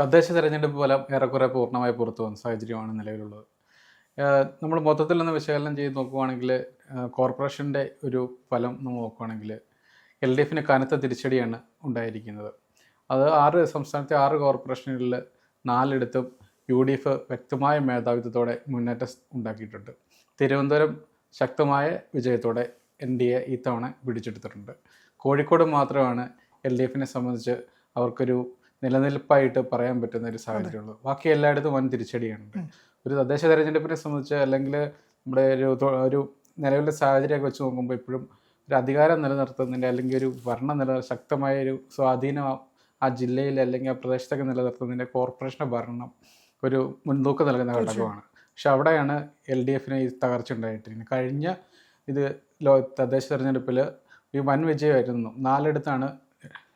തദ്ദേശ തെരഞ്ഞെടുപ്പ് ഫലം ഏറെക്കുറെ പൂർണമായി പുറത്തു വന്ന സാഹചര്യമാണ് നിലവിലുള്ളത്. നമ്മൾ മൊത്തത്തിൽ ഒന്ന് വിശകലനം ചെയ്ത് നോക്കുവാണെങ്കിൽ കോർപ്പറേഷന്റെ ഒരു ഫലം നമ്മൾ നോക്കുവാണെങ്കിൽ എൽ ഡി എഫിന് കനത്ത തിരിച്ചടിയാണ് ഉണ്ടായിരിക്കുന്നത്. അത് ആറ് സംസ്ഥാനത്തെ ആറ് കോർപ്പറേഷനുകളിൽ നാലിടത്തും യു ഡി എഫ് വ്യക്തമായ മേധാവിത്വത്തോടെ മുന്നേറ്റം ഉണ്ടാക്കിയിട്ടുണ്ട്. തിരുവനന്തപുരം ശക്തമായ വിജയത്തോടെ എൻ ഡി എ ഇത്തവണ പിടിച്ചെടുത്തിട്ടുണ്ട്. കോഴിക്കോട് മാത്രമാണ് എൽ ഡി എഫിനെ സംബന്ധിച്ച് അവർക്കൊരു നിലനിൽപ്പായിട്ട് പറയാൻ പറ്റുന്ന ഒരു സാഹചര്യമുള്ളൂ. ബാക്കി എല്ലായിടത്തും വൻ തിരിച്ചടിയാണ് ഒരു തദ്ദേശ തെരഞ്ഞെടുപ്പിനെ സംബന്ധിച്ച് അല്ലെങ്കിൽ നമ്മുടെ ഒരു ഒരു നിലവിലെ സാഹചര്യമൊക്കെ വെച്ച് നോക്കുമ്പോൾ ഇപ്പോഴും ഒരു അധികാരം നിലനിർത്തുന്നതിന്റെ അല്ലെങ്കിൽ ഒരു ഭരണം നില ശക്തമായ ഒരു സ്വാധീനം ആ- ജില്ലയിൽ അല്ലെങ്കിൽ ആ പ്രദേശത്തൊക്കെ നിലനിർത്തുന്നതിന്റെ കോർപ്പറേഷന്റെ ഭരണം ഒരു മുൻതൂക്കം നൽകുന്ന ഘടകമാണ്. പക്ഷെ അവിടെയാണ് എൽ ഡി എഫിന് ഈ തകർച്ച ഉണ്ടായിട്ടിരിക്കുന്നത്. കഴിഞ്ഞ ഇത് ലോ തദ്ദേശ തെരഞ്ഞെടുപ്പിൽ ഈ വൻ വിജയമായിരുന്നു. നാലിടത്താണ്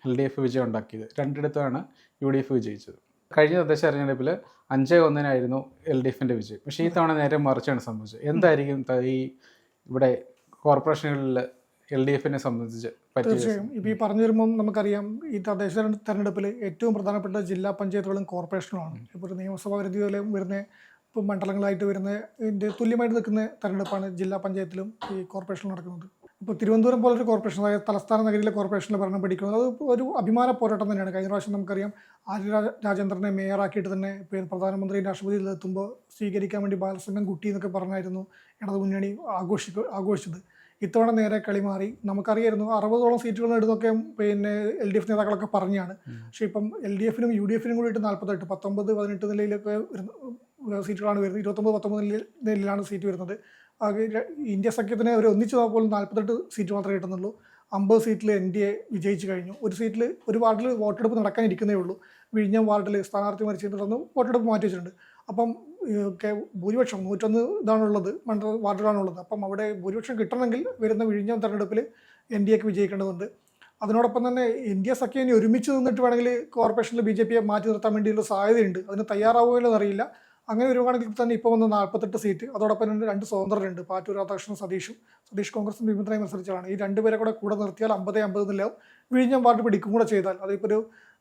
എൽ ഡി എഫ് വിജയം ഉണ്ടാക്കിയത്. രണ്ടിടത്താണ് യു ഡി എഫ് വിജയിച്ചത്. കഴിഞ്ഞ തദ്ദേശ തെരഞ്ഞെടുപ്പിൽ അഞ്ച് ഒന്നിനായിരുന്നു എൽ ഡി എഫിന്റെ വിജയം. പക്ഷേ ഈ തവണ നേരെ മറിച്ചാണ് സംഭവിച്ചത്. എന്തായിരിക്കും ഈ ഇവിടെ കോർപ്പറേഷനുകളിൽ എൽ ഡി എഫിനെ സംബന്ധിച്ച് പറ്റിയ തീർച്ചയായും. ഇപ്പോൾ ഈ പറഞ്ഞു വരുമ്പം നമുക്കറിയാം ഈ തദ്ദേശ തെരഞ്ഞെ- തെരഞ്ഞെടുപ്പിൽ ഏറ്റവും പ്രധാനപ്പെട്ട ജില്ലാ പഞ്ചായത്തുകളും കോർപ്പറേഷനുമാണ് ഇപ്പോൾ ഒരു നിയമസഭാ പരിധി പോലെ വരുന്ന ഇപ്പോൾ മണ്ഡലങ്ങളായിട്ട് വരുന്ന ഇതിന്റെ തുല്യമായിട്ട് നിൽക്കുന്ന തെരഞ്ഞെടുപ്പാണ് ജില്ലാ പഞ്ചായത്തിലും ഈ കോർപ്പറേഷനിലും നടക്കുന്നത്. ഇപ്പോൾ തിരുവനന്തപുരം പോലൊരു കോർപ്പറേഷൻ അതായത് തലസ്ഥാന നഗരിയിലെ കോർപ്പറേഷനിലെ ഭരണം പിടിക്കുന്നത് അത് ഒരു അഭിമാന പോരാട്ടം തന്നെയാണ്. കഴിഞ്ഞ പ്രാവശ്യം നമുക്കറിയാം ആര്യ രാജ- രാജേന്ദ്രനെ മേയറാക്കിയിട്ട് തന്നെ പ്രധാനമന്ത്രി രാഷ്ട്രപതിയിൽ എത്തുമ്പോൾ സ്വീകരിക്കാൻ വേണ്ടി ബാലസംഘം കുട്ടി എന്നൊക്കെ പറഞ്ഞായിരുന്നു ഇടതു മുന്നണി ആഘോഷിക്ക ആഘോഷിച്ചത്. ഇത്തവണ നേരെ കളി മാറി. നമുക്കറിയായിരുന്നു അറുപതോളം സീറ്റുകൾ നേടുന്നൊക്കെ പിന്നെ എൽ ഡി എഫ് നേതാക്കളൊക്കെ പറഞ്ഞാണ്. പക്ഷേ ഇപ്പം എൽ ഡി എഫിനും യു ഡി എഫിനും കൂടിയിട്ട് നാൽപ്പത്തെട്ട് പത്തൊമ്പത് പതിനെട്ട് നിലയിലൊക്കെ വരുന്ന സീറ്റുകളാണ് വരുന്നത്. ഇരുപത്തൊമ്പത് പത്തൊമ്പത് നിലയിലാണ് സീറ്റ് വരുന്നത്. ഇന്ത്യ സഖ്യത്തിനെ അവർ ഒന്നിച്ചു പോലും നാൽപ്പത്തെട്ട് സീറ്റ് മാത്രമേ കിട്ടുന്നുള്ളൂ. അമ്പത് സീറ്റിൽ എൻ ഡി എ വിജയിച്ചു കഴിഞ്ഞു. ഒരു സീറ്റിൽ ഒരു വാർഡിൽ വോട്ടെടുപ്പ് നടക്കാനിരിക്കുന്നേ ഉള്ളൂ. വിഴിഞ്ഞം വാർഡിൽ സ്ഥാനാർത്ഥി മരിച്ചതിനെ തുടർന്ന് വോട്ടെടുപ്പ് മാറ്റി വെച്ചിട്ടുണ്ട്. അപ്പം ഭൂരിപക്ഷം നൂറ്റൊന്ന് ഇതാണുള്ളത് മണ്ഡല വാർഡുകളാണുള്ളത്. അപ്പം അവിടെ ഭൂരിപക്ഷം കിട്ടണമെങ്കിൽ വരുന്ന വിഴിഞ്ഞം തെരഞ്ഞെടുപ്പിൽ എൻ ഡി എക്ക് വിജയിക്കേണ്ടതുണ്ട്. അതിനോടൊപ്പം തന്നെ ഇന്ത്യ സഖ്യം ഇനി ഒരുമിച്ച് നിന്നിട്ട് വേണമെങ്കിൽ കോർപ്പറേഷനിൽ ബി ജെ പിയെ മാറ്റി നിർത്താൻ വേണ്ടിയുള്ള സാധ്യതയുണ്ട്. അതിന് തയ്യാറാവുമല്ലോ എന്നറിയില്ല. അങ്ങനെ വരുവാണെങ്കിൽ തന്നെ ഇപ്പോൾ വന്ന നാൽപ്പത്തെട്ട് സീറ്റ്. അതോടൊപ്പം തന്നെ രണ്ട് സ്വതന്ത്രരുണ്ട്. പാറ്റൂർ രാധാകൃഷ്ണൻ സതീഷും. സതീഷ് കോൺഗ്രസും വിമുദ്രയും മത്സരിച്ചതാണ് ഈ രണ്ടുപേരെ കൂടെ കൂടെ നിർത്തിയാൽ അമ്പത് അമ്പത് നിലയാവും വിഴിഞ്ഞം വാർഡ് പിടിക്കും കൂടെ ചെയ്താൽ. അതിപ്പോൾ ഒരു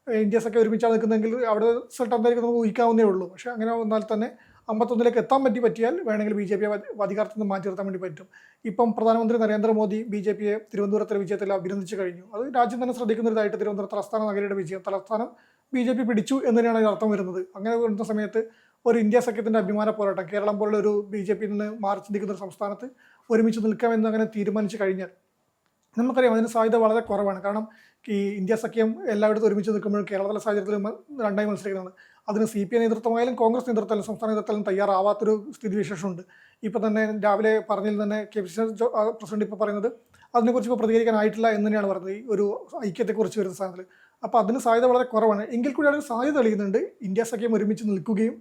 ഇന്ത്യസൊക്കെ ഒരുമിച്ചാണ് നിൽക്കുന്നതെങ്കിൽ അവിടെ റിസൾട്ട് എന്തായിരിക്കും നമുക്ക് ഊഹിക്കാവുന്നേ ഉള്ളൂ. പക്ഷേ അങ്ങനെ വന്നാൽ തന്നെ അമ്പത്തൊന്നിലേക്ക് എത്താൻ പറ്റി പറ്റിയാൽ വേണമെങ്കിൽ ബി ജെ പിയെ അധികാരത്തിൽ നിന്ന് മാറ്റി നിർത്താൻ വേണ്ടി പറ്റും. ഇപ്പം പ്രധാനമന്ത്രി നരേന്ദ്രമോദി ബി ജെ പിയെ തിരുവനന്തപുരത്തെ വിജയത്തിൽ അഭിനന്ദിച്ചു കഴിഞ്ഞു. അത് രാജ്യം തന്നെ ശ്രദ്ധിക്കുന്ന ഒരിതായിട്ട് തിരുവനന്തപുരം തലസ്ഥാന നഗരിയുടെ വിജയം തലസ്ഥാനം ബി ജെ പി പിടിച്ചു എന്ന് തന്നെയാണ് അർത്ഥം വരുന്നത്. അങ്ങനെ വരുന്ന സമയത്ത് ഒരു ഇന്ത്യ സഖ്യത്തിന്റെ അഭിമാന പോരാട്ടം. കേരളം പോലുള്ള ഒരു ബി ജെ പിയിൽ നിന്ന് മാറി ചിന്തിക്കുന്ന ഒരു സംസ്ഥാനത്ത് ഒരുമിച്ച് നിൽക്കാമെന്ന് അങ്ങനെ തീരുമാനിച്ചു കഴിഞ്ഞാൽ നമുക്കറിയാം അതിന് സാധ്യത വളരെ കുറവാണ്. കാരണം ഈ ഇന്ത്യ സഖ്യം എല്ലായിടത്തും ഒരുമിച്ച് നിൽക്കുമ്പോൾ കേരളത്തിലെ സാഹചര്യത്തിൽ രണ്ടായി മത്സരിക്കുന്നതാണ്. അതിന് സി പി ഐ നേതൃത്വമായാലും കോൺഗ്രസ് നേതൃത്വമായാലും സംസ്ഥാന നേതൃത്വമായാലും തയ്യാറാവാത്തൊരു സ്ഥിതിവിശേഷമുണ്ട്. ഇപ്പോൾ തന്നെ രാവിലെ പറഞ്ഞതിൽ തന്നെ കെ പി സി പ്രസിഡന്റ് ഇപ്പോൾ പറയുന്നത് അതിനെക്കുറിച്ച് ഇപ്പോൾ പ്രതികരിക്കാനായിട്ടില്ല എന്ന് തന്നെയാണ് പറയുന്നത് ഈ ഒരു ഐക്യത്തെക്കുറിച്ച് വരുന്ന സാധനത്തിൽ അപ്പോൾ അതിന് സാധ്യത വളരെ കുറവാണ്. എങ്കിൽ കൂടി അതിന് സാധ്യത തെളിയുന്നുണ്ട്. ഇന്ത്യ സഖ്യം ഒരുമിച്ച് നിൽക്കുകയും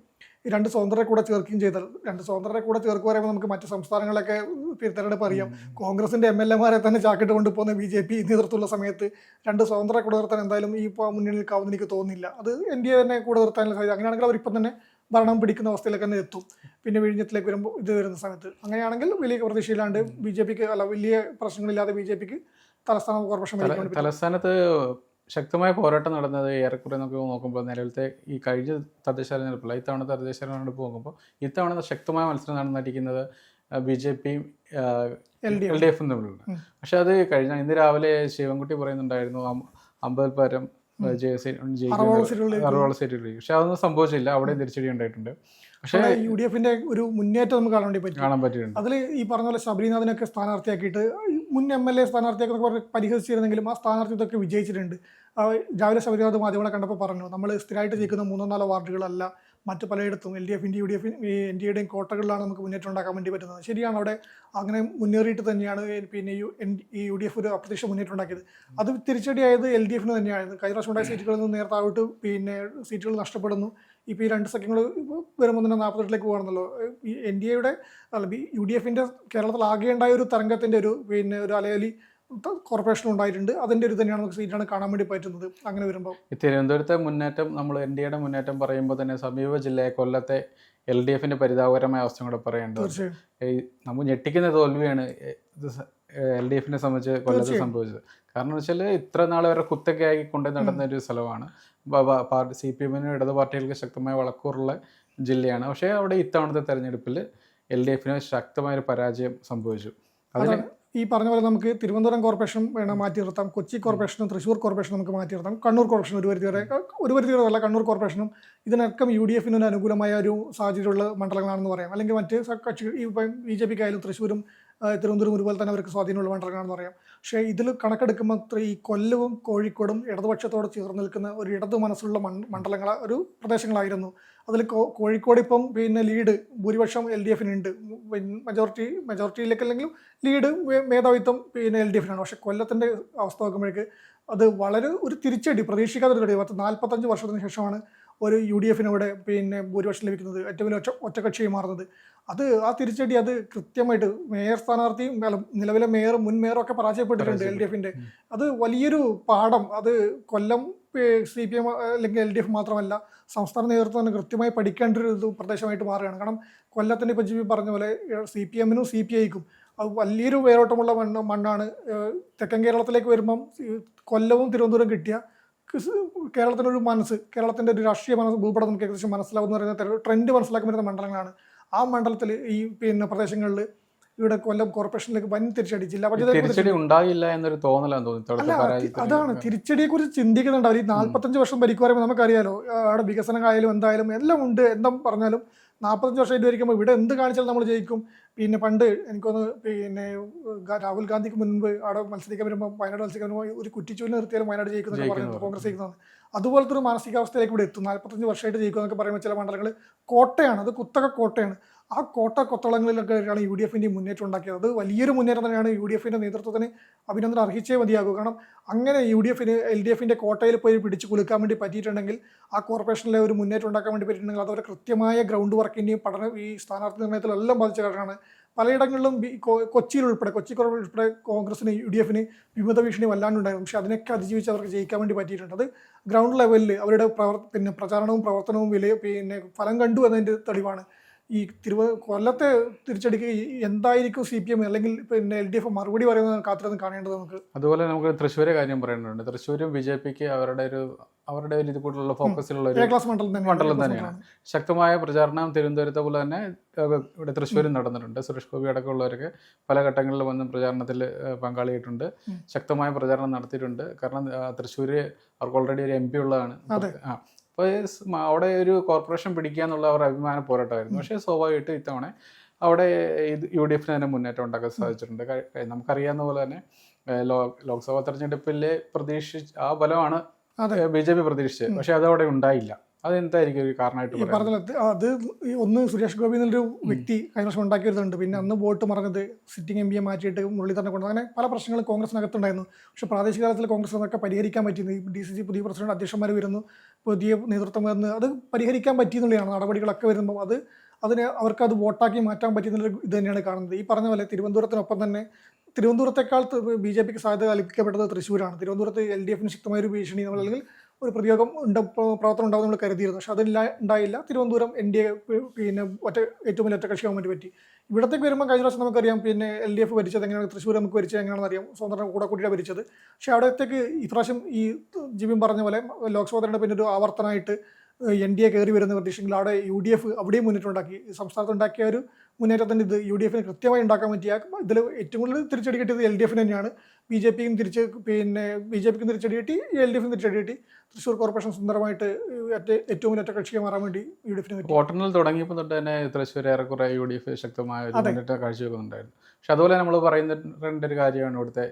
ഈ രണ്ട് സ്വതന്ത്രരെ കൂടെ ചേർക്കുകയും ചെയ്തത് രണ്ട് സ്വതന്ത്രരെ കൂടെ ചേർക്കുക പറയുമ്പോൾ നമുക്ക് മറ്റ് സംസ്ഥാനങ്ങളൊക്കെ തിരഞ്ഞെടുപ്പ് അറിയാം. കോൺഗ്രസിന്റെ എം എൽ എമാരെ തന്നെ ചാക്കിട്ട് കൊണ്ടുപോകുന്ന ബി ജെ പി നേതൃത്വമുള്ള സമയത്ത് രണ്ട് സ്വതന്ത്രരെ കൂടെ നിർത്താൻ എന്തായാലും ഈ മുന്നിൽ നിൽക്കാവുന്ന എനിക്ക് തോന്നുന്നില്ല. അത് എൻ ഡി എ തന്നെ കൂടെ നിർത്താനുള്ള സാധ്യത. അങ്ങനെയാണെങ്കിൽ അവർ അവരിപ്പം തന്നെ ഭരണം പിടിക്കുന്ന അവസ്ഥയിലേക്ക് തന്നെ എത്തും. പിന്നെ വിഴിഞ്ഞത്തിലേക്ക് വരുമ്പോൾ ഇത് വരുന്ന സമയത്ത്. അങ്ങനെയാണെങ്കിൽ വലിയ പ്രതീക്ഷയില്ലാണ്ട് ബി ജെ പിക്ക് അല്ല വലിയ പ്രശ്നങ്ങളില്ലാതെ ബി ജെ പിക്ക് തലസ്ഥാന കോർപ്പറേഷൻ തലസ്ഥാനത്ത് ശക്തമായ പോരാട്ടം നടന്നത് ഏറെക്കുറെ നമുക്ക് നോക്കുമ്പോൾ നിലവിലത്തെ ഈ കഴിഞ്ഞ തദ്ദേശ തെരഞ്ഞെടുപ്പില്ല ഇത്തവണ തദ്ദേശ തെരഞ്ഞെടുപ്പ് നോക്കുമ്പോൾ ഇത്തവണ ശക്തമായ മത്സരം നടന്നിരിക്കുന്നത് ബി ജെ പിയും എൽ ഡി എൽ ഡി എഫും തമ്മിലുണ്ട്. പക്ഷെ അത് കഴിഞ്ഞ ഇന്ന് രാവിലെ ശിവൻകുട്ടി പറയുന്നുണ്ടായിരുന്നു അമ്പത് പരം സീറ്റുകളിലേക്ക് അറുപത് സീറ്റുകളിൽ പക്ഷെ അതൊന്നും സംഭവിച്ചില്ല. അവിടെയും തിരിച്ചടി ഉണ്ടായിട്ടുണ്ട്. പക്ഷേ യു ഡി എഫിന്റെ ഒരു മുന്നേറ്റം നമുക്ക് കാണാൻ വേണ്ടി പറ്റും. കാണാൻ പറ്റിയിട്ടുണ്ട്. അതിൽ ഈ പറഞ്ഞ പോലെ ശബരിനാഥിനൊക്കെ സ്ഥാനാർത്ഥിയാക്കിയിട്ട് മുൻ എം എൽ എ സ്ഥാനാർത്ഥിയൊക്കെ പറഞ്ഞ് പരിഹസിച്ചിരുന്നെങ്കിലും ആ സ്ഥാനാർത്ഥിത്വമൊക്കെ വിജയിച്ചിട്ടുണ്ട്. രാവിലെ ശബരിനാഥ് മാധ്യമങ്ങളെ കണ്ടപ്പോൾ പറഞ്ഞു നമ്മൾ സ്ഥിരമായിട്ട് ജയിക്കുന്ന മൂന്നോ നാലോ വാർഡുകളല്ല മറ്റ് പലയിടത്തും എൽ ഡി എഫിന്റെ U D F N D എയുടെയും കോട്ടകളിലാണ് നമുക്ക് മുന്നേറ്റം ഉണ്ടാക്കാൻ വേണ്ടി പറ്റുന്നത്. ശരിയാണ് അവിടെ അങ്ങനെ മുന്നേറിയിട്ട് തന്നെയാണ് പിന്നെ യു എൻ ഈ യു ഡി എഫ് ഒരു അപ്രത്യക്ഷ മുന്നേറ്റം ഉണ്ടാക്കിയത്. അത് തിരിച്ചടിയായത് എൽ ഡി എഫിന് തന്നെയാണ് കഴിഞ്ഞ പ്രാവശ്യം ഉണ്ടായ സീറ്റുകളിൽ നിന്ന് നേരത്താവിട്ട് പിന്നെ സീറ്റുകൾ നഷ്ടപ്പെടുന്നു. ഇപ്പോൾ ഈ രണ്ട് സഖ്യങ്ങൾ വരുമ്പോൾ തന്നെ നാൽപ്പത്തെട്ടിലേക്ക് പോകണമെന്നല്ലോ ഈ എൻ ഡി എയുടെ അല്ല ബി യു ഡി എഫിന്റെ കേരളത്തിൽ ആകെ ഉണ്ടായ ഒരു തരംഗത്തിന്റെ ഒരു പിന്നെ ഒരു അലയലി കോർപ്പറേഷൻ ഉണ്ടായിട്ടുണ്ട്. അതിന്റെ ഒരു തന്നെയാണ് നമുക്ക് സീറ്റാണ് കാണാൻ വേണ്ടി പറ്റുന്നത്. അങ്ങനെ വരുമ്പോൾ തിരുവനന്തപുരത്തെ മുന്നേറ്റം നമ്മൾ എൻ ഡി എയുടെ മുന്നേറ്റം പറയുമ്പോൾ തന്നെ സമീപ ജില്ലയെ കൊല്ലത്തെ എൽ ഡി എഫിന്റെ പരിതാപകരമായ അവസ്ഥ കൂടെ പറയേണ്ടത് നമ്മൾ ഞെട്ടിക്കുന്ന തോൽവിയാണ് എൽ ഡി എഫിനെ സംബന്ധിച്ച് കൊല്ലത്ത് സംഭവിച്ചത്. കാരണം വെച്ചാൽ ഇത്ര നാൾ വരെ കുത്തൊക്കെ ആയി കൊണ്ടു നടന്ന ഒരു സ്ഥലമാണ്. പാർട്ടി സി പി എമ്മിനും ഇടത് പാർട്ടികൾക്ക് ശക്തമായ വളക്കൂറുള്ള ജില്ലയാണ്. പക്ഷേ അവിടെ ഇത്തവണത്തെ തെരഞ്ഞെടുപ്പിൽ എൽ ഡി എഫിന് ശക്തമായൊരു പരാജയം സംഭവിച്ചു. അതിന് ഈ പറഞ്ഞ പോലെ നമുക്ക് തിരുവനന്തപുരം കോർപ്പറേഷൻ വേണം മാറ്റി നിർത്താം. കൊച്ചി കോർപ്പറേഷനും തൃശ്ശൂർ കോർപ്പറേഷനും നമുക്ക് മാറ്റി നിർത്താം. കണ്ണൂർ കോർപ്പറേഷൻ ഒരു പരിധി വരെ ഒരു പരിധി വരെ അല്ല കണ്ണൂർ കോർപ്പറേഷനും ഇതിനൊക്കെ യു ഡി എഫിന് അനുകൂലമായ ഒരു സാഹചര്യമുള്ള മണ്ഡലങ്ങളാണെന്ന് പറയാം. അല്ലെങ്കിൽ മറ്റ് കക്ഷി ഈ ബി ജെ പിക്കായാലും തൃശ്ശൂരും തിരുവനന്തപുരം ഒരുപോലെ തന്നെ അവർക്ക് സ്വാധീനമുള്ള മണ്ഡലങ്ങളാണെന്ന് പറയാം. പക്ഷേ ഇതിൽ കണക്കെടുക്കുമ്പോൾ ഈ കൊല്ലവും കോഴിക്കോടും ഇടതുപക്ഷത്തോട് ചേർന്ന് നിൽക്കുന്ന ഒരു ഇടതു മനസ്സുള്ള മണ്ഡലങ്ങൾ ഒരു പ്രദേശങ്ങളായിരുന്നു. അതിൽ കോഴിക്കോട് ഇപ്പം പിന്നെ ലീഡ് ഭൂരിപക്ഷം എൽ ഡി എഫിനുണ്ട്. മെജോറിറ്റി മെജോറിറ്റിയിലേക്ക് അല്ലെങ്കിൽ ലീഡ് മേധാവിത്വം പിന്നെ എൽ ഡി എഫിനാണ്. പക്ഷേ കൊല്ലത്തിന്റെ അവസ്ഥ നോക്കുമ്പോഴേക്ക് അത് വളരെ ഒരു തിരിച്ചടി പ്രതീക്ഷിക്കാത്ത ഒരു പത്ത് നാൽപ്പത്തഞ്ച് വർഷത്തിന് ശേഷമാണ് ഒരു യു ഡി എഫിനോട് പിന്നെ ഭൂരിപക്ഷം ലഭിക്കുന്നത്. ഏറ്റവും വലിയ ഒറ്റ ഒറ്റക്കക്ഷിയായി മാറുന്നത്. അത് ആ തിരിച്ചടി അത് കൃത്യമായിട്ട് മേയർ സ്ഥാനാർത്ഥിയും നിലവിലെ മേയർ മുൻ മേയറും ഒക്കെ പരാജയപ്പെട്ടിട്ടുണ്ട് എൽ ഡി എഫിന്റെ അത് വലിയൊരു പാഠം. അത് കൊല്ലം സി പി എം അല്ലെങ്കിൽ എൽ ഡി എഫ് മാത്രമല്ല സംസ്ഥാന നേതൃത്വം തന്നെ കൃത്യമായി പഠിക്കേണ്ട ഒരു ഇത് പ്രദേശമായിട്ട് മാറുകയാണ്. കാരണം കൊല്ലത്തിന്റെ ഇപ്പം ജീവി പറഞ്ഞ പോലെ സി പി എമ്മിനും സി പി ഐക്കും അത് വലിയൊരു വേരോട്ടമുള്ള മണ്ണ് മണ്ണാണ്. തെക്കൻ കേരളത്തിലേക്ക് വരുമ്പം കൊല്ലവും തിരുവനന്തപുരം കിട്ടിയ കേരളത്തിന്റെ ഒരു മനസ്സ് കേരളത്തിന്റെ ഒരു രാഷ്ട്രീയ മനസ്സ് ഭൂപടം നമുക്ക് ഏകദേശം മനസ്സിലാവുന്ന പറയുന്ന ട്രെൻഡ് മനസ്സിലാക്കാൻ പറ്റുന്ന മണ്ഡലങ്ങളാണ്. ആ മണ്ഡലത്തിൽ ഈ പിന്നെ പ്രദേശങ്ങളിൽ ഇവിടെ കൊല്ലം കോർപ്പറേഷനിലേക്ക് വൻ തിരിച്ചടി ജില്ലാ പഞ്ചായത്ത് ഉണ്ടാകില്ല എന്നൊരു തോന്നലാണ് തോന്നി അതാണ്. തിരിച്ചടിയെ കുറിച്ച് ചിന്തിക്കുന്നുണ്ട്. അവർ ഈ നാല്പത്തഞ്ച് വർഷം ഭരിക്കുക പറയുമ്പോൾ നമുക്കറിയാലോ അവിടെ വികസനം വികസനമായാലും എന്തായാലും എല്ലാം ഉണ്ട്. എന്താ പറഞ്ഞാലും നാൽപ്പത്തഞ്ച് വർഷം ഇത് ഭരിക്കുമ്പോൾ ഇവിടെ എന്ത് കാണിച്ചാലും നമ്മൾ ജയിക്കും. പിന്നെ പണ്ട് എനിക്കൊന്ന് പിന്നെ രാഹുൽ ഗാന്ധിക്ക് മുൻപ് അവിടെ മത്സരിക്കാൻ വരുമ്പോൾ വയനാട് മത്സരിക്കാൻ വരുമ്പോൾ ഒരു കുറ്റിച്ചൂൽ നിർത്തിയാലും വയനാട് ജയിക്കുന്നൊക്കെ ജയിക്കുന്നു പറയുന്നത് കോൺഗ്രസ് ജയിക്കുന്നത് അതുപോലത്തെ ഒരു മാനസികാവസ്ഥയിലേക്ക് ഇവിടെ എത്തും. നാൽപ്പത്തഞ്ച് വർഷമായിട്ട് ജയിക്കും എന്നൊക്കെ പറയുമ്പോൾ ചില മണ്ഡലങ്ങൾ കോട്ടയാണ്. അത് കുത്തക കോട്ടയാണ്. ആ കോട്ട കൊത്തളങ്ങളിലൊക്കെയാണ് യു ഡി എഫിന്റെ മുന്നേറ്റം ഉണ്ടാക്കിയത്. അത് വലിയൊരു മുന്നേറ്റം തന്നെയാണ് യു ഡി എഫിന്റെ നേതൃത്വത്തിന് അഭിനന്ദനം അർഹിച്ചേ മതിയാകൂ. കാരണം അങ്ങനെ യു ഡി എഫിന് എൽ ഡി എഫിന്റെ കോട്ടയിൽ പോയി പിടിച്ച് കുലുക്കാൻ വേണ്ടി പറ്റിയിട്ടുണ്ടെങ്കിൽ ആ കോർപ്പറേഷനിലെ ഒരു മുന്നേറ്റം ഉണ്ടാക്കാൻ വേണ്ടി പറ്റിയിട്ടുണ്ടെങ്കിൽ അതവരെ കൃത്യമായ ഗ്രൗണ്ട് വർക്കിന്റെയും പഠന ഈ സ്ഥാനാർത്ഥി നിർണയത്തിലെല്ലാം ബാധിച്ച കാര്യമാണ്. പലയിടങ്ങളിലും കൊച്ചിയിൽ ഉൾപ്പെടെ കൊച്ചി കോർപ്പറേഷൻ ഉൾപ്പെടെ കോൺഗ്രസിന് യു ഡി എഫിന് വിമത ഭീഷണി വല്ലാണ്ടുണ്ടായിരുന്നു. പക്ഷേ അതിനൊക്കെ അതിജീവിച്ച് അവർക്ക് ജയിക്കാൻ വേണ്ടി പറ്റിയിട്ടുണ്ട്. അത് ഗ്രൗണ്ട് ലെവലിൽ അവരുടെ പ്രവർ പിന്നെ പ്രചാരണവും പ്രവർത്തനവും വില പിന്നെ ഫലം കണ്ടു എന്നതിന്റെ തെളിവാണ്. ഈ തിരുവ കൊല്ലത്തെ തിരിച്ചടിക്ക് എന്തായിരിക്കും സി പി എം അല്ലെങ്കിൽ പിന്നെ എൽ ഡി എഫ് മറുപടി പറയുന്നത് കാത്തിരുന്ന് കാണേണ്ടത് നമുക്ക്? അതുപോലെ നമുക്ക് തൃശ്ശൂരെ കാര്യം പറയേണ്ടതുണ്ട് തൃശ്ശൂരും ബി ജെ പിക്ക് അവരുടെ ഒരു അവരുടെ ഒരു ഇത് കൂട്ടുള്ള ഫോക്കസിലുള്ള ഒരു ക്ലാസ് മണ്ഡലം മണ്ഡലം തന്നെയാണ്. ശക്തമായ പ്രചാരണം തിരുവനന്തപുരത്തെ പോലെ തന്നെ ഇവിടെ തൃശ്ശൂരും നടന്നിട്ടുണ്ട്. സുരേഷ് ഗോപി അടക്കമുള്ളവരൊക്കെ പല ഘട്ടങ്ങളിൽ വന്ന് പ്രചാരണത്തിൽ പങ്കാളിയിട്ടുണ്ട് പങ്കാളിയായിട്ടുണ്ട്. ശക്തമായ പ്രചാരണം നടത്തിയിട്ടുണ്ട്. കാരണം തൃശ്ശൂര് അവർക്ക് ഓൾറെഡി ഒരു എം പി ഉള്ളതാണ്. ആ. അപ്പോൾ അവിടെ ഒരു കോർപ്പറേഷൻ പിടിക്കുക എന്നുള്ള അവരുടെ അഭിമാന പോരാട്ടമായിരുന്നു. പക്ഷേ സ്വാഭാവികമായിട്ട് ഇത്തവണ അവിടെ ഇത് യു ഡി എഫിന് തന്നെ മുന്നേറ്റം ഉണ്ടാക്കാൻ സാധിച്ചിട്ടുണ്ട്. നമുക്കറിയാവുന്ന പോലെ തന്നെ ലോക്സഭാ തെരഞ്ഞെടുപ്പിലെ പ്രതീക്ഷിച്ച് ആ ബലമാണ് അതെ. ബി ജെ പി പ്രതീക്ഷിച്ചത്. പക്ഷേ അതവിടെ ഉണ്ടായില്ല. അതെന്തായിരിക്കും ഒരു കാരണമായിട്ട് ഈ പറഞ്ഞത് അത് ഈ ഒന്ന് സുരേഷ് ഗോപി എന്നൊരു വ്യക്തി കഴിഞ്ഞ വർഷം ഉണ്ടാക്കിയിരുന്നുണ്ട് പിന്നെ അന്ന് വോട്ട് മറഞ്ഞത് സിറ്റിംഗ് എം പിയെ മാറ്റിയിട്ട് മുരളീധരനെ കൊണ്ട് അങ്ങനെ പല പ്രശ്നങ്ങളും കോൺഗ്രസിനകത്തുണ്ടായിരുന്നു. പക്ഷേ പ്രാദേശിക തലത്തിൽ കോൺഗ്രസ് അതൊക്കെ പരിഹരിക്കാൻ പറ്റിയിരുന്നു. ഈ ഡി സി സി പുതിയ പ്രസിഡന്റ് അധ്യക്ഷന്മാർ വരുന്നു പുതിയ നേതൃത്വം വരുന്നു. അത് പരിഹരിക്കാൻ പറ്റിയെന്നുള്ളതാണ് നടപടികളൊക്കെ വരുമ്പോൾ അത് അതിന് അവർക്ക് അത് വോട്ടാക്കി മാറ്റാൻ പറ്റുന്ന ഇത് തന്നെയാണ് കാണുന്നത്. ഈ പറഞ്ഞ പോലെ തിരുവനന്തപുരത്തിനൊപ്പം തന്നെ തിരുവനന്തപുരത്തെക്കാൾ ബി ജെ പിക്ക് സാധ്യത കൽപ്പിക്കപ്പെട്ടത് തൃശ്ശൂരാണ്. തിരുവനന്തപുരത്ത് എൽ ഡി എഫിന് ശക്തമായൊരു ഭീഷണി നമ്മൾ അല്ലെങ്കിൽ ഒരു പ്രതിയോഗം ഉണ്ട് പ്ര- പ്രവർത്തനം ഉണ്ടാവും നമ്മൾ കരുതിയിരുന്നു. പക്ഷെ അതില്ല ഉണ്ടായില്ല. തിരുവനന്തപുരം എൻ ഡി എ പിന്നെ ഒറ്റ ഏറ്റവും വലിയ ഒറ്റ കക്ഷിയാവാൻ വേണ്ടി പറ്റി. ഇവിടത്തേക്ക് വരുമ്പോൾ കഴിഞ്ഞ പ്രാവശ്യം നമുക്കറിയാം പിന്നെ എൽ ഡി എഫ് ഭരിച്ചത് എങ്ങനെയാണ് തൃശ്ശൂർ നമുക്ക് ഭരിച്ചത് എങ്ങനെയാണെന്ന് അറിയാം. സ്വന്തം കൂടെ കൂട്ടിയാണ് ഭരിച്ചത്. പക്ഷേ അവിടത്തേക്ക് ഇപ്രാവശ്യം ഈ ജിബിൻ പറഞ്ഞ പോലെ ലോക്സഭാ പിന്നെ ഒരു ആവർത്തനമായിട്ട് എൻ ഡി എ കയറി വരുന്ന പ്രതീക്ഷയെങ്കിൽ അവിടെ യു ഡി എഫ് അവിടെയും മുന്നേറ്റം ഉണ്ടാക്കി സംസ്ഥാനത്ത് ഉണ്ടാക്കിയ ഒരു മുന്നേറ്റത്തിന്റെ ഇത് യു ഡി എഫിന് കൃത്യമായി ഉണ്ടാക്കാൻ പറ്റിയ ഇതിൽ ഏറ്റവും കൂടുതൽ തിരിച്ചടി കിട്ടിയത് എൽ ഡി എഫിന് തന്നെയാണ്. ബി ജെ പിയും തിരിച്ച് പിന്നെ ബി ജെ പിക്കും തിരിച്ചടി കിട്ടി എൽ ഡി എഫിനും തിരിച്ചടി കിട്ടി തൃശ്ശൂർ കോർപ്പറേഷൻ സുന്ദരമായിട്ട് ഏറ്റവും ഏറ്റ ഒറ്റ കക്ഷിയെ മാറാൻ വേണ്ടി യു ഡി എഫിന് വോട്ടെണ്ണൽ തുടങ്ങിയപ്പോൾ തൊട്ട് തന്നെ തൃശ്ശൂർ ഏറെക്കുറെ യു ഡി എഫ് ശക്തമായ കാഴ്ചവെക്കുന്നുണ്ടായിരുന്നു പക്ഷെ അതുപോലെ നമ്മൾ പറയുന്ന ഒരു കാര്യമാണ് ഇവിടുത്തെ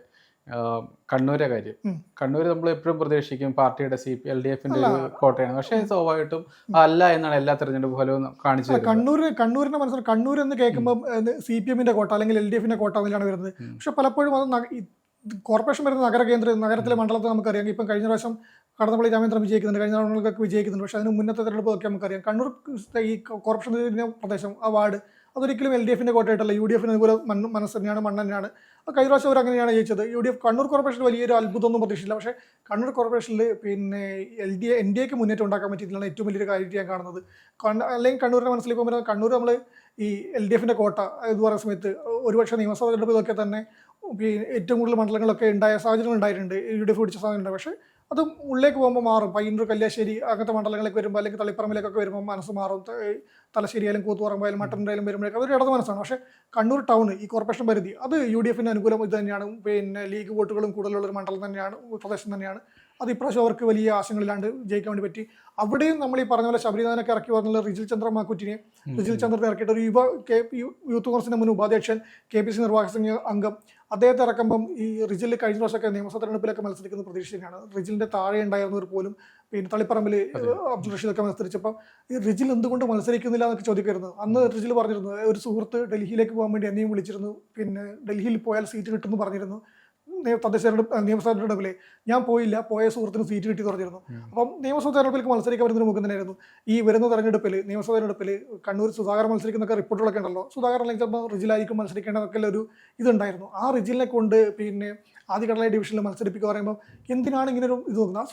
കണ്ണൂരെ കാര്യം. കണ്ണൂർ നമ്മൾ എപ്പോഴും പ്രതീക്ഷിക്കും പാർട്ടിയുടെ സി പി എൽ ഡി എഫിന്റെ കോട്ടയാണ്. പക്ഷേ സ്വാഭാവികമായിട്ടും അല്ല എന്നാണ് എല്ലാ തെരഞ്ഞെടുപ്പ് ഫലവും കാണിച്ചത് കണ്ണൂർ കണ്ണൂരിനെ മനസ്സിൽ കണ്ണൂർ എന്ന് കേൾക്കുമ്പോൾ സി പി എമ്മിന്റെ കോട്ട അല്ലെങ്കിൽ എൽ ഡി എഫിന്റെ കോട്ട എന്നാണ് വരുന്നത്. പക്ഷെ പലപ്പോഴും അത് കോർപ്പറേഷൻ വരുന്ന നഗര കേന്ദ്ര നഗരത്തിലെ മണ്ഡലത്തിൽ നമുക്കറിയാം. ഇപ്പം കഴിഞ്ഞ പ്രാവശ്യം കടന്നപ്പള്ളി രാമേന്ദ്രൻ വിജയിക്കുന്നുണ്ട്. കഴിഞ്ഞ തവണകളൊക്കെ വിജയിക്കുന്നുണ്ട്. പക്ഷേ അതിന് മുന്നത്തെ തെരഞ്ഞെടുപ്പൊക്കെ നമുക്കറിയാം. കണ്ണൂർ ഈ കോർപ്പറേഷൻ പ്രദേശം ആ വാർഡ് അതൊരിക്കലും എൽ ഡി എഫിന്റെ കോട്ടയായിട്ടല്ല. യു ഡി എഫിന് അതുപോലെ മണ്ണ് മനസ്സ് തന്നെയാണ് മണ്ണ് തന്നെയാണ്. കഴിഞ്ഞ പ്രാവശ്യം അവർ അങ്ങനെയാണ് ജയിച്ചത്. U D F Kannur corporation വലിയൊരു അത്ഭുതമൊന്നും പ്രതീക്ഷിച്ചില്ല. പക്ഷേ കണ്ണൂർ കോർപ്പറേഷനിൽ പിന്നെ എൽ ഡി എൻ ഡി എക്ക് മുന്നേറ്റം ഉണ്ടാക്കാൻ പറ്റിയിട്ടില്ലാണ് ഏറ്റവും വലിയൊരു കാര്യം ഞാൻ കാണുന്നത്. അല്ലെങ്കിൽ കണ്ണൂരിന്റെ മനസ്സിൽ പോകുമ്പോൾ കണ്ണൂർ നമ്മൾ ഈ എൽ ഡി എഫിന്റെ കോട്ട എന്ന് പറയുന്ന സമയത്ത് ഒരുപക്ഷെ നിയമസഭാ തെരഞ്ഞെടുപ്പിലൊക്കെ തന്നെ ഏറ്റവും കൂടുതൽ മണ്ഡലങ്ങളൊക്കെ ഉണ്ടായ സാഹചര്യങ്ങൾ ഉണ്ടായിട്ടുണ്ട്. യു ഡി എഫ് പിടിച്ച സാധനങ്ങളുണ്ട് പക്ഷേ അത് ഉള്ളിലേക്ക് പോകുമ്പോൾ മാറും. പയ്യന്നൂർ കല്യാശ്ശേരി അങ്ങനത്തെ മണ്ഡലങ്ങളിലേക്ക് വരുമ്പോൾ അല്ലെങ്കിൽ തളിപ്പറമ്പിലേക്കൊക്കെ വരുമ്പോൾ മനസ്സ് മാറും. തലശ്ശേരിയായാലും കൂത്തുപറമ്പായാലും മട്ടന്നൂരായാലും വരുമ്പോഴേക്കും അതൊരു ഇടത് മനസ്സാണ്. പക്ഷേ കണ്ണൂർ ടൗൺ ഈ കോർപ്പറേഷൻ പരിധി അത് യു ഡി എഫിന് അനുകൂലം ഇത് തന്നെയാണ്. പിന്നെ ലീഗ് വോട്ടുകളും കൂടുതലുള്ള ഒരു മണ്ഡലം തന്നെയാണ് പ്രദേശം തന്നെയാണ്. അത് ഇപ്രാവശ്യം അവർക്ക് വലിയ ആശങ്കകളില്ലാണ്ട് ജയിക്കാൻ വേണ്ടി പറ്റി. അവിടെയും നമ്മൾ ഈ പറഞ്ഞ പോലെ ശബരിനാഥനൊക്കെ ഇറക്കി പറഞ്ഞുള്ള റിജിൽ ചന്ദ്ര മാക്കുറ്റിനെ റിജിൽ ചന്ദ്രനെ ഇറക്കിയിട്ട് ഒരു യുവ കെ യൂത്ത് കോൺഗ്രസിന്റെ മുൻ ഉപാധ്യക്ഷൻ കെ പി സി നിർവാഹക സംഘ അംഗം അദ്ദേഹത്തെ ഇറക്കുമ്പം ഈ റിജിൽ കഴിഞ്ഞ പ്രാവശ്യമൊക്കെ നിയമസഭാ തെരഞ്ഞെടുപ്പിലൊക്കെ മത്സരിക്കുന്ന പ്രതീക്ഷ തന്നെയാണ്. റിജിലിന്റെ താഴെ ഉണ്ടായിരുന്നവർ പോലും പിന്നെ തളിപ്പറമ്പിൽ അബ്ദുൾ റഷീദൊക്കെ മത്സരിച്ചപ്പോൾ ഈ റിജിൽ എന്തുകൊണ്ട് മത്സരിക്കുന്നില്ല എന്നൊക്കെ ചോദിക്കായിരുന്നു. അന്ന് റിജിൽ പറഞ്ഞിരുന്നു ഒരു സുഹൃത്ത് ഡൽഹിയിലേക്ക് പോകാൻ വേണ്ടി എന്നെയും വിളിച്ചിരുന്നു. പിന്നെ ഡൽഹിയിൽ പോയാൽ സീറ്റ് കിട്ടുമെന്ന് പറഞ്ഞിരുന്നു. തദ്ദേശ നിയമസഭാ തെരഞ്ഞെടുപ്പിൽ ഞാൻ പോയില്ല. പോയ സുഹൃത്തിന് സീറ്റ് കിട്ടി പറഞ്ഞിരുന്നു. അപ്പം നിയമസഭാ തെരഞ്ഞെടുപ്പിലേക്ക് മത്സരിക്കാൻ വരുന്നതിന് മുഖം തന്നെയായിരുന്നു. ഈ വരുന്ന തെരഞ്ഞെടുപ്പിൽ നിയമസഭാ തെരഞ്ഞെടുപ്പിൽ കണ്ണൂർ സുധാകരൻ മത്സരിക്കുന്നൊക്കെ റിപ്പോർട്ടുകളൊക്കെ ഉണ്ടല്ലോ. സുധാകരൻ അല്ലെങ്കിൽ ചിലപ്പോൾ റിജിലായിരിക്കും മത്സരിക്കേണ്ടതൊക്കെ ഒരു ഇതുണ്ടായിരുന്നു. ആ റിജിലിനെ കൊണ്ട് പിന്നെ ആദ്യ കടലായി ഡിവിഷനിൽ മത്സരിപ്പിക്കുക പറയുമ്പോൾ എന്തിനാണ് ഇങ്ങനെ ഒരു ഇത് തോന്നുന്നത്?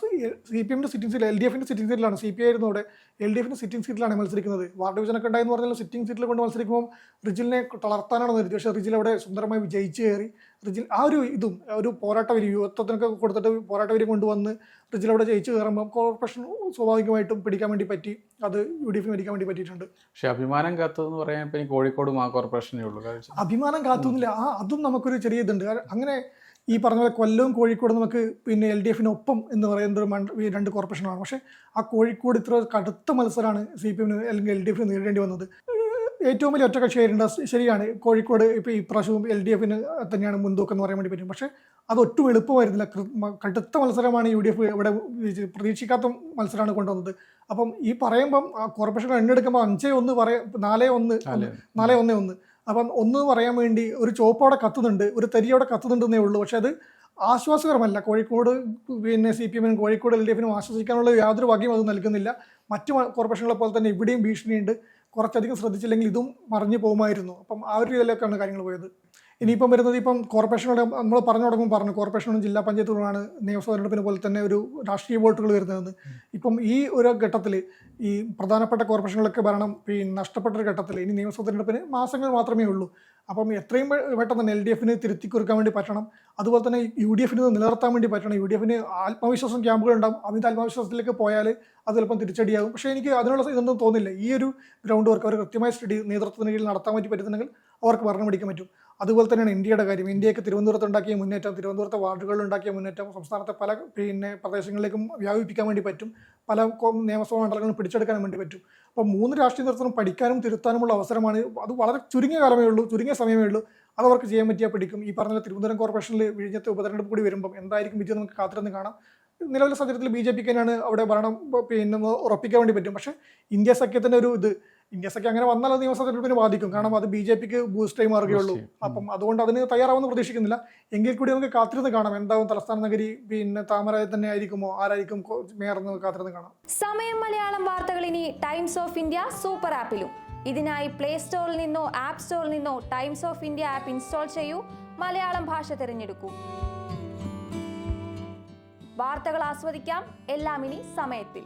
സി പി എമ്മിന്റെ സിറ്റിംഗ് സീറ്റിൽ എൽ ഡി എഫിന്റെ സിറ്റിംഗ് സീറ്റിലാണ് സി പി ഐ ആയിരുന്നു അവിടെ. എൽ ഡി എഫിന്റെ സിറ്റിംഗ് സീറ്റിലാണ് മത്സരിക്കുന്നത്. വാർഡ് ഡിവിഷനൊക്കെ ഉണ്ടായെന്ന് പറഞ്ഞാൽ സിറ്റിംഗ് സീറ്റിൽ കൊണ്ട് മത്സരിക്കുമ്പോൾ റിജിലിനെ തളർത്താനാണ് കരുതി. പക്ഷേ റിജിൽ അവിടെ സുന്ദരമായി വിജയിച്ച് കയറി. റിജിൽ ആ ഒരു ഇതും ഒരു പോരാട്ട വരി യുവത്വത്തിനൊക്കെ കൊടുത്തിട്ട് പോരാട്ട വരി കൊണ്ടുവന്ന് റിജിൽ അവിടെ ജയിച്ച് കയറുമ്പോൾ കോർപ്പറേഷൻ സ്വാഭാവികമായിട്ടും പിടിക്കാൻ വേണ്ടി പറ്റി. അത് യു ഡി എഫിന് പിടിക്കാൻ വേണ്ടി പറ്റിയിട്ടുണ്ട്. പക്ഷേ അഭിമാനം കാത്തതെന്ന് പറയാൻ ഇപ്പം കോഴിക്കോടും ആ കോർപ്പറേഷനേ ഉള്ളൂ. അഭിമാനം കാത്തുന്നില്ല. ആ അതും നമുക്കൊരു ചെറിയ ഇതുണ്ട്. അങ്ങനെ ഈ പറഞ്ഞ പോലെ കൊല്ലവും കോഴിക്കോട് നമുക്ക് പിന്നെ എൽ ഡി എഫിനൊപ്പം എന്ന് പറയുന്ന ഒരു രണ്ട് കോർപ്പറേഷനാണ്. പക്ഷേ ആ കോഴിക്കോട് ഇത്ര കടുത്ത മത്സരമാണ് സി പി എമ്മിന് അല്ലെങ്കിൽ എൽ ഡി എഫിന് നേരിടേണ്ടി വന്നത്. ഏറ്റവും വലിയ ഒറ്റക്കക്ഷിയായിട്ടുണ്ട് ശരിയാണ്. കോഴിക്കോട് ഇപ്പോൾ ഇപ്രാവശ്യവും എൽ ഡി എഫിന് തന്നെയാണ് മുൻതൂക്കം എന്ന് പറയാൻ വേണ്ടി പറ്റും. പക്ഷേ അതൊട്ടും എളുപ്പമായിരുന്നില്ല. കടുത്ത മത്സരമാണ് യു ഡി എഫ് ഇവിടെ പ്രതീക്ഷിക്കാത്ത മത്സരമാണ് കൊണ്ടുവന്നത്. അപ്പം ഈ പറയുമ്പം ആ കോർപ്പറേഷൻ എണ്ണെടുക്കുമ്പോൾ അഞ്ചേ ഒന്ന് പറയാം നാലേ ഒന്ന് നാലേ ഒന്നേ ഒന്ന്. അപ്പം ഒന്ന് പറയാൻ വേണ്ടി ഒരു ചോപ്പോടെ കത്തുന്നുണ്ട് ഒരു തരിയോടെ കത്തുന്നുണ്ടെന്നേ ഉള്ളൂ. പക്ഷെ അത് ആശ്വാസകരമല്ല. കോഴിക്കോട് പിന്നെ സി പി എമ്മിനും കോഴിക്കോട് എൽ ഡി എഫിനും ആശ്വസിക്കാനുള്ള യാതൊരു വകയും അത് നൽകുന്നില്ല. മറ്റു കോർപ്പറേഷനുകളെ പോലെ തന്നെ ഇവിടെയും ഭീഷണിയുണ്ട്. കുറച്ചധികം ശ്രദ്ധിച്ചില്ലെങ്കിൽ ഇതും മറിഞ്ഞു പോകുമായിരുന്നു. അപ്പം ആ ഒരു രീതിയിലേക്കാണ് കാര്യങ്ങൾ പോയത്. ഇനിയിപ്പം വരുന്നത് ഇപ്പം കോർപ്പറേഷനുകളുടെ നമ്മൾ പറഞ്ഞു തുടങ്ങുമ്പോൾ പറഞ്ഞു കോർപ്പറേഷനും ജില്ലാ പഞ്ചായത്തുകളാണ് നിയമസഭാ തെരഞ്ഞെടുപ്പിനെ പോലെ തന്നെ ഒരു രാഷ്ട്രീയ വോട്ടുകൾ വരുന്നതെന്ന് ഇപ്പം ഈ ഒരു ഘട്ടത്തിൽ ഈ പ്രധാനപ്പെട്ട കോർപ്പറേഷനുകളൊക്കെ ഭരണം നഷ്ടപ്പെട്ട ഒരു ഘട്ടത്തിൽ ഇനി നിയമസഭാ തെരഞ്ഞെടുപ്പിന് മാസങ്ങൾ മാത്രമേ ഉള്ളൂ. അപ്പം എത്രയും പെട്ടെന്ന് തന്നെ എൽ ഡി എഫിന് തിരുത്തി കുറുക്കാൻ വേണ്ടി പറ്റണം. അതുപോലെ തന്നെ യു ഡി എഫിന് നിലനിർത്താൻ വേണ്ടി പറ്റണം. യു ഡി എഫിന് ആത്മവിശ്വാസം ക്യാമ്പുകൾ ഉണ്ടാവും. അതിന്റെ ആത്മവിശ്വാസത്തിലേക്ക് പോയാൽ അത് ചിലപ്പം തിരിച്ചടിയാകും. പക്ഷേ എനിക്ക് അതിനുള്ള ഇതൊന്നും തോന്നില്ല. ഈ ഒരു ഗ്രൗണ്ട് വർക്ക് അവർ കൃത്യമായ സ്റ്റഡി നേതൃത്വത്തിന് കീഴിൽ നടത്താൻ വേണ്ടി പറ്റുന്നുണ്ടെങ്കിൽ അവർക്ക് ഭരണം പിടിക്കാൻ പറ്റും. അതുപോലെ തന്നെയാണ് ഇന്ത്യയുടെ കാര്യം. ഇന്ത്യയ്ക്ക് തിരുവനന്തപുരത്ത് ഉണ്ടാക്കിയ മുന്നേറ്റം തിരുവനന്തപുരത്തെ വാർഡുകളിൽ ഉണ്ടാക്കിയ മുന്നേറ്റം സംസ്ഥാനത്തെ പല പിന്നെ പ്രദേശങ്ങളിലേക്കും വ്യാപിപ്പിക്കാൻ വേണ്ടി പറ്റും. പല നിയമസഭാ മണ്ഡലങ്ങളും പിടിച്ചെടുക്കാൻ വേണ്ടി പറ്റും. അപ്പോൾ മൂന്ന് രാഷ്ട്രീയ നേതൃത്വം പഠിക്കാനും തിരുത്താനുമുള്ള അവസരമാണ്. അത് വളരെ ചുരുങ്ങിയ കാലമേ ഉള്ളൂ ചുരുങ്ങിയ സമയമേ ഉള്ളൂ. അത് അവർക്ക് ചെയ്യാൻ പറ്റിയാൽ പിടിക്കും. ഈ പറഞ്ഞ തിരുവനന്തപുരം കോർപ്പറേഷനിൽ വിഴിഞ്ഞത്തെ ഉപതെരഞ്ഞെടുപ്പ് കൂടി വരുമ്പോൾ എന്തായിരിക്കും വിജയം നമുക്ക് കാത്തിരുന്ന് കാണാം. നിലവിലെ സാഹചര്യത്തിൽ ബി ജെ പിക്ക് തന്നെയാണ് അവിടെ ഭരണം പിന്നെ ഉറപ്പിക്കാൻ വേണ്ടി പറ്റും. പക്ഷേ ഇന്ത്യ സഖ്യത്തിന്റെ ഒരു ഇത് ഇന്ത്യ സഖ്യം അങ്ങനെ വന്നാൽ അത് നിയമസഭാ തെരഞ്ഞെടുപ്പിന് ബാധിക്കും. കാരണം അത് ബി ജെ പിക്ക് ബൂസ്റ്റായി മാറുകയുള്ളൂ അപ്പം അതുകൊണ്ട് അതിന് തയ്യാറാവുമെന്ന് പ്രതീക്ഷിക്കുന്നില്ല. എങ്കിൽ കൂടി നമുക്ക് കാത്തിരുന്ന് കാണാം. എന്താവും തലസ്ഥാന നഗരി പിന്നെ താമര തന്നെ ആയിരിക്കുമോ? ആരായിരിക്കും മേയർന്ന് മേയർ എന്ന് കാത്തിരുന്ന് കാണാം. സമയം മലയാളം വാർത്തകൾ ഇനി ടൈംസ് ഓഫ് ഇന്ത്യ സൂപ്പർ ആപ്പിലും ഇതിനായി പ്ലേ സ്റ്റോറിൽ നിന്നോ ആപ്പ് സ്റ്റോറിൽ നിന്നോ Times of India app install ചെയ്യൂ. മലയാളം ഭാഷ തിരഞ്ഞെടുക്കൂ. വാർത്തകൾ ആസ്വദിക്കാം. എല്ലാം ഇനി സമയത്തിൽ.